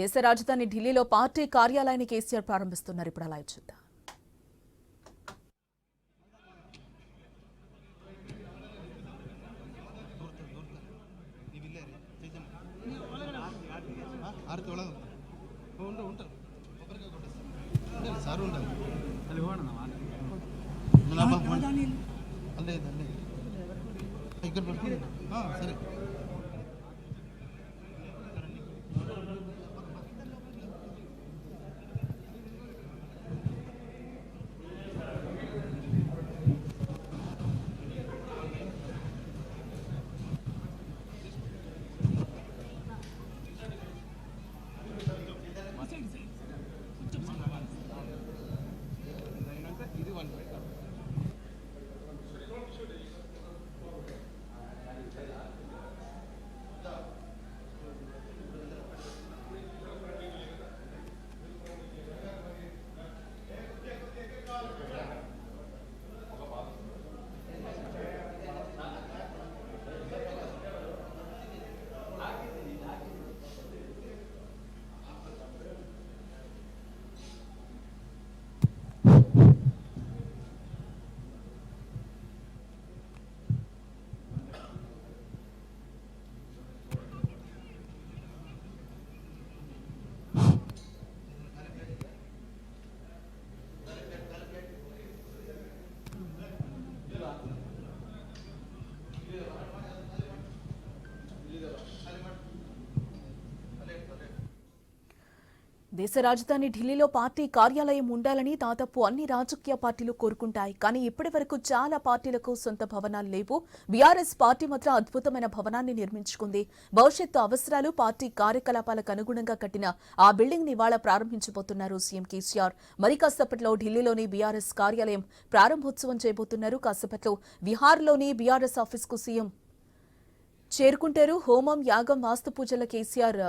దేశ రాజధాని ఢిల్లీలో పార్టీ కార్యాలయాన్ని కేసీఆర్ ప్రారంభిస్తున్నారు. ఇప్పుడు అలా చూద్దాం. సరే. దేశ రాజధాని ఢిల్లీలో పార్టీ కార్యాలయం ఉండాలని దాదాపు అన్ని రాజకీయ పార్టీలు కోరుకుంటాయి. కానీ ఇప్పటి వరకు చాలా పార్టీలకు సొంత భవనాలు లేవు. బీఆర్ఎస్ పార్టీ మాత్రం అద్భుతమైన భవనాన్ని నిర్మించుకుంది. భవిష్యత్తు అవసరాలు పార్టీ కార్యకలాపాలకు అనుగుణంగా కట్టిన ఆ బిల్డింగ్ నివాళ ప్రారంభించబోతున్నారు సీఎం కేసీఆర్. మరి కాసేపట్లో ఢిల్లీలోని బీఆర్ఎస్ కార్యాలయం ప్రారంభోత్సవం చేయబోతున్నారు. కాసేపట్లో విహార్లోని బీఆర్ఎస్ ఆఫీస్కు సీఎం చేరుకుంటారు. హోమం యాగం వాస్తు పూజల కేసీఆర్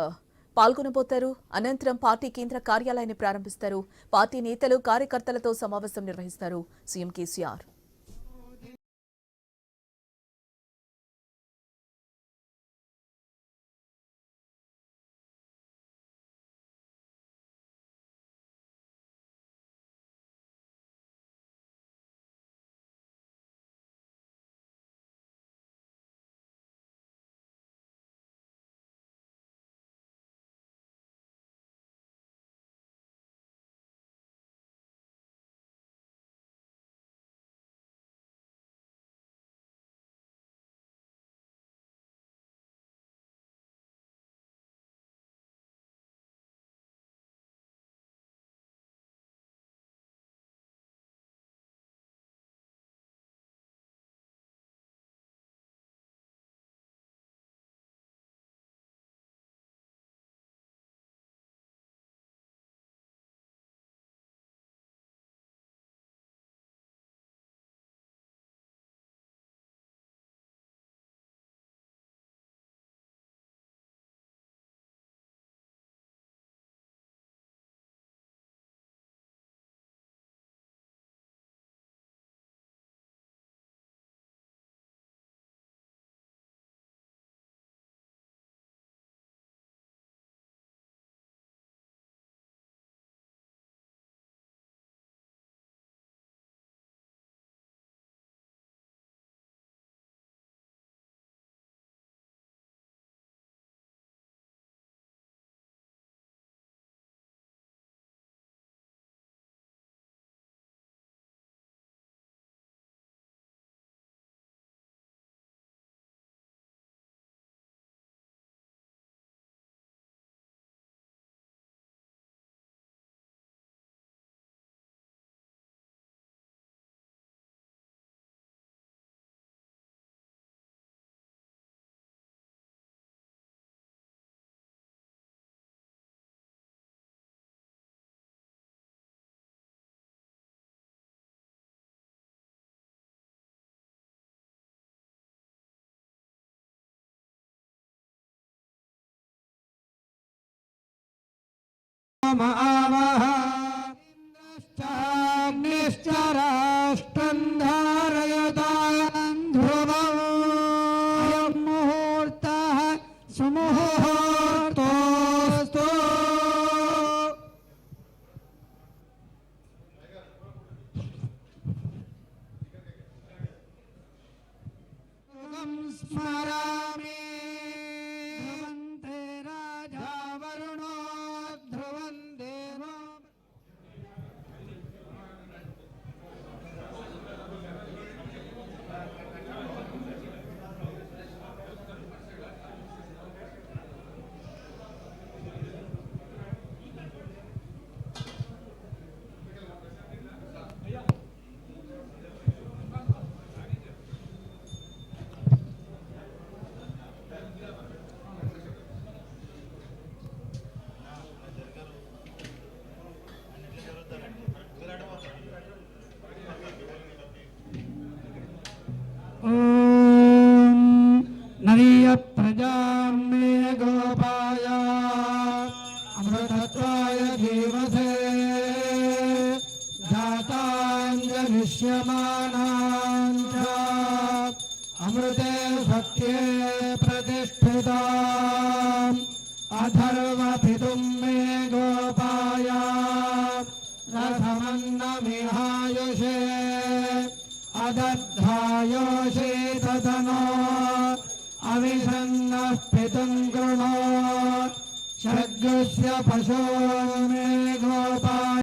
పాల్గొనబోతారు. అనంతరం పార్టీ కేంద్ర కార్యాలయాన్ని ప్రారంభిస్తారు. పార్టీ నేతలు కార్యకర్తలతో సమావేశం నిర్వహిస్తారు. సీఎం కేసీఆర్. నిశ్చరాష్టం प्रजां मे गोपाय अमृतत्वाय धीमसे जाताञ्जलिष्यमाणां च अमृते सत्ये प्रतिष्ठिताम् अथर्वपितुं मे गोपाय रथमन्नमिहायुषे अदद्धायोषे तदनो अविषन्नः पितुं कृणो शर्गस्य पशो मे